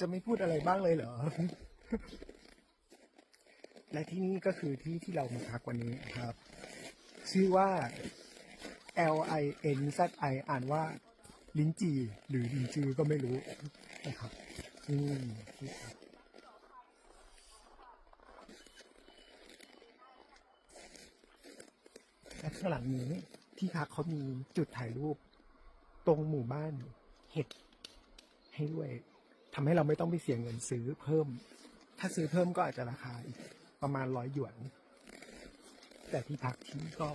จะไม่พูดอะไรบ้างเลยเหรอ และที่นี่ก็คือที่ที่เรามาพักวันนี้ครับ ชื่อว่า L I N Z I อ่านว่าลิ้นจีหรือลิ้นจือก็ไม่รู้นะครับอืมและข้างหลังนี้ที่พักเขามีจุดถ่ายรูป ตรงหมู่บ้านเห็ดให้ด้วย ทำให้เราไม่ต้องไปเสียเงินซื้อเพิ่ม ถ้าซื้อเพิ่มก็อาจจะราคาอีกประมาณร้อยหยวน แต่ที่พักที่นี่ก็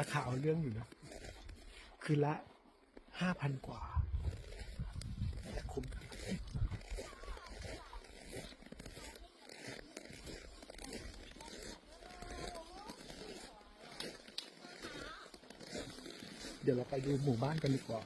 ราคาเอาเรื่องอยู่นะ คืนละห้าพันกว่าแต่คุ้มเดี๋ยวเราไปดูหมู่บ้านกันดีกว่า